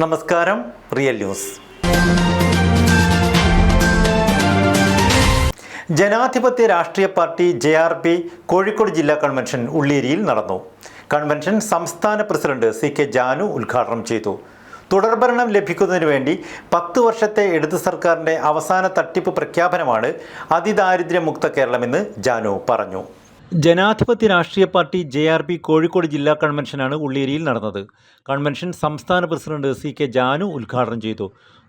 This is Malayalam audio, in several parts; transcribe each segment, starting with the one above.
നമസ്കാരം real news. Janadhipathya Rashtriya party J R P Kozhikode ജില്ലാ കൺവെൻഷൻ ഉള്ളേരിയിൽ നടന്നു. കൺവെൻഷൻ സംസ്ഥാന പ്രസിഡന്റ് സി കെ ജാനു ഉദ്ഘാടനം ചെയ്തു. തുടർഭരണം ലഭിക്കുന്നതിന് വേണ്ടി പത്ത് വർഷത്തെ ഇടതു സർക്കാരിന്റെ അവസാന തട്ടിപ്പ് പ്രഖ്യാപനമാണ് അതിദാരിദ്ര്യമുക്ത കേരളമെന്ന് ജാനു പറഞ്ഞു. Janadhipathya Rashtriya party J R P Kozhikode ജില്ലാ കൺവെൻഷനാണ് ഉള്ളേരിയിൽ നടന്നത്. കൺവെൻഷൻ സംസ്ഥാന പ്രസിഡന്റ് സി കെ ജാനു ഉദ്ഘാടനം ചെയ്തു.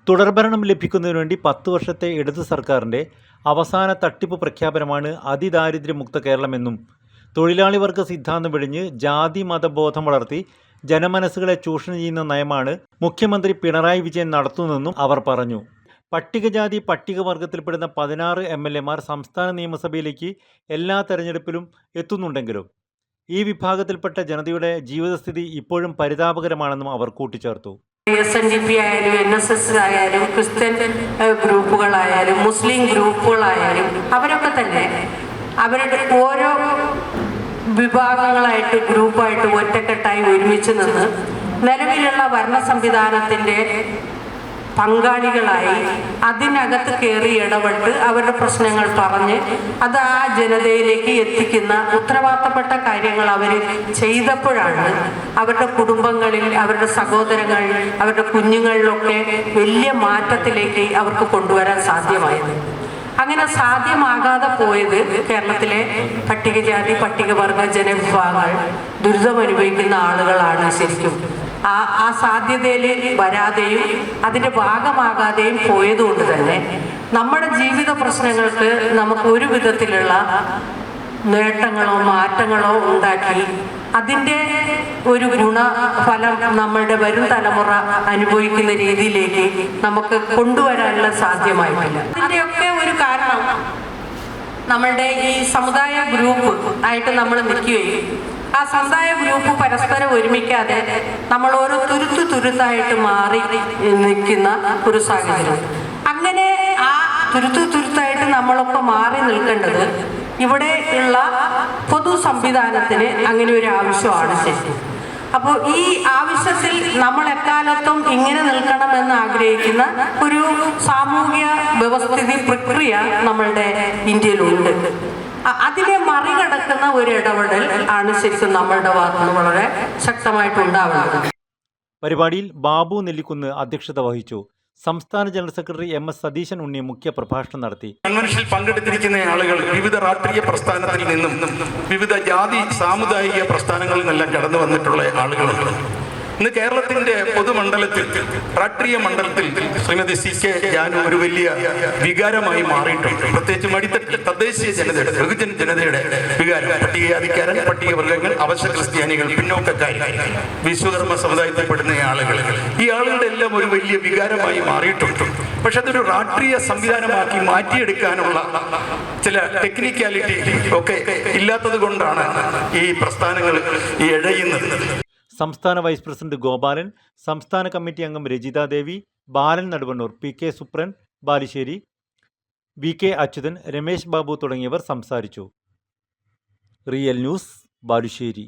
തുടർഭരണം ലഭിക്കുന്നതിനു വേണ്ടി പത്ത് വർഷത്തെ ഇടത് സർക്കാരിന്റെ അവസാന തട്ടിപ്പ് പ്രഖ്യാപനമാണ് അതിദാരിദ്ര്യമുക്ത കേരളമെന്നും തൊഴിലാളി വർഗ സിദ്ധാന്തം വെടിഞ്ഞ് ജാതി മതബോധം വളർത്തി ജനമനസ്സുകളെ ചൂഷണം ചെയ്യുന്ന നയമാണ് മുഖ്യമന്ത്രി പിണറായി വിജയൻ നടത്തുന്നതെന്നും അവർ പറഞ്ഞു. പട്ടികജാതി പട്ടികവർഗത്തിൽപ്പെടുന്ന പതിനാറ് എം എൽ എമാർ സംസ്ഥാന നിയമസഭയിലേക്ക് എല്ലാ തെരഞ്ഞെടുപ്പിലും എത്തുന്നുണ്ടെങ്കിലും ഈ വിഭാഗത്തിൽപ്പെട്ട ജനതയുടെ ജീവിതസ്ഥിതി ഇപ്പോഴും പരിതാപകരമാണെന്നും അവർ കൂട്ടിച്ചേർത്തു. എസ് എൻ ഡി പി ആയാലും എൻ എസ് എസ് ആയാലും ക്രിസ്ത്യൻ ഗ്രൂപ്പുകളായാലും മുസ്ലിം ഗ്രൂപ്പുകളായാലും അവരൊക്കെ തന്നെ അവരുടെ ഓരോ വിഭാഗങ്ങളായിട്ട് ഗ്രൂപ്പായിട്ട് ഒറ്റക്കെട്ടായി ഒരുമിച്ച് നിന്ന് നിലവിലുള്ള ഭരണ സംവിധാനത്തിന്റെ പങ്കാളികളായി അതിനകത്ത് കയറി ഇടപെട്ട് അവരുടെ പ്രശ്നങ്ങൾ പറഞ്ഞ് അത് ആ ജനതയിലേക്ക് എത്തിക്കുന്ന ഉത്തരവാദിത്തപ്പെട്ട കാര്യങ്ങൾ അവർ ചെയ്തപ്പോഴാണ് അവരുടെ കുടുംബങ്ങളിൽ അവരുടെ സഹോദരങ്ങൾ അവരുടെ കുഞ്ഞുങ്ങളിലൊക്കെ വലിയ മാറ്റത്തിലേക്ക് അവർക്ക് കൊണ്ടുവരാൻ സാധ്യമായത്. അങ്ങനെ സാധ്യമാകാതെ പോയത് കേരളത്തിലെ പട്ടികജാതി പട്ടികവർഗ ജനവിഭാഗങ്ങൾ ദുരിതമനുഭവിക്കുന്ന ആളുകളാണ് ശരിക്കും. ആ ആ സാധ്യതയിൽ വരാതെയും അതിന്റെ ഭാഗമാകാതെയും പോയതുകൊണ്ട് തന്നെ നമ്മുടെ ജീവിത പ്രശ്നങ്ങൾക്ക് നമുക്ക് ഒരു വിധത്തിലുള്ള നേട്ടങ്ങളോ മാറ്റങ്ങളോ ഉണ്ടാക്കി അതിന്റെ ഒരു ഗുണഫലം നമ്മളുടെ വരും തലമുറ അനുഭവിക്കുന്ന രീതിയിലേക്ക് നമുക്ക് കൊണ്ടുവരാനുള്ള സാധ്യമായിട്ടില്ല. അതിന്റെയൊക്കെ ഒരു കാരണം നമ്മളുടെ ഈ സമുദായ ഗ്രൂപ്പ് ആയിട്ട് നമ്മൾ നിൽക്കുകയും ആ സമുദായ ഗ്രൂപ്പ് പരസ്പരം ഒരുമിക്കാതെ നമ്മൾ ഓരോ തുരുത്തു തുരുത്തായിട്ട് മാറി നിൽക്കുന്ന ഒരു സാഹചര്യം. അങ്ങനെ ആ തുരുത്തു തുരുത്തായിട്ട് നമ്മളൊക്കെ മാറി നിൽക്കേണ്ടത് ഇവിടെ ഉള്ള പൊതു സംവിധാനത്തിന് അങ്ങനെ ഒരു ആവശ്യമാണ് ശരി. അപ്പോൾ ഈ ആവശ്യത്തിൽ നമ്മൾ എക്കാലത്തും ഇങ്ങനെ നിൽക്കണമെന്ന് ആഗ്രഹിക്കുന്ന ഒരു സാമൂഹ്യ വ്യവസ്ഥിതി പ്രക്രിയ നമ്മളുടെ ഇന്ത്യയിലുണ്ട്. അതിനെ മറികടക്കുന്ന ഒരു ഇടപെടൽ ആണ് ശരിക്കും നമ്മളുടെ ഭാഗത്ത് വളരെ ശക്തമായിട്ടുണ്ടാവുന്നത് പരിപാടിയിൽ ബാബു നെല്ലിക്കുന്ന് അധ്യക്ഷത വഹിച്ചു. സംസ്ഥാന general secretary M S Satheeshan Unni മുഖ്യ പ്രഭാഷണം നടത്തി. കൺവെൻഷനിൽ പങ്കെടുത്തിരിക്കുന്ന ആളുകൾ വിവിധ രാഷ്ട്രീയ പ്രസ്ഥാനത്തിൽ നിന്നും വിവിധ ജാതി സാമുദായിക പ്രസ്ഥാനങ്ങളിൽ നിന്നെല്ലാം കടന്നു വന്നിട്ടുള്ള ആളുകളുണ്ട് ഇന്ന് കേരളത്തിന്റെ പൊതുമണ്ഡലത്തിൽ രാഷ്ട്രീയ മണ്ഡലത്തിൽ ശ്രീമതി സി കെ ജാനു ഒരു വലിയ വികാരമായി മാറിയിട്ടുണ്ട്. പ്രത്യേകിച്ച് മടിത്തട്ടിൽ തദ്ദേശീയ ജനതയുടെ ബഹുജന ജനതയുടെ വികാരം. പട്ടികജാതിക്കാരൻ പട്ടികവർഗങ്ങൾ അവശ ക്രിസ്ത്യാനികൾ പിന്നോക്കക്കാർ വിശ്വകർമ്മ സമുദായത്തിൽപ്പെടുന്ന ആളുകൾ. ഈ ആളുകളുടെ എല്ലാം ഒരു വലിയ വികാരമായി മാറിയിട്ടുണ്ട്. പക്ഷെ അതൊരു രാഷ്ട്രീയ സംവിധാനമാക്കി മാറ്റിയെടുക്കാനുള്ള ചില ടെക്നിക്കാലിറ്റി ഒക്കെ ഇല്ലാത്തത് കൊണ്ടാണ് ഈ പ്രസ്ഥാനങ്ങൾ ഈ ഇഴയുന്നത്. സംസ്ഥാന വൈസ് പ്രസിഡന്റ് ഗോപാലൻ സംസ്ഥാന കമ്മിറ്റി അംഗം Rajitha Devi Balan Naduvannur P K Supran Balussery V K Achuthan Ramesh Babu തുടങ്ങിയവർ സംസാരിച്ചു. Real news Balussery.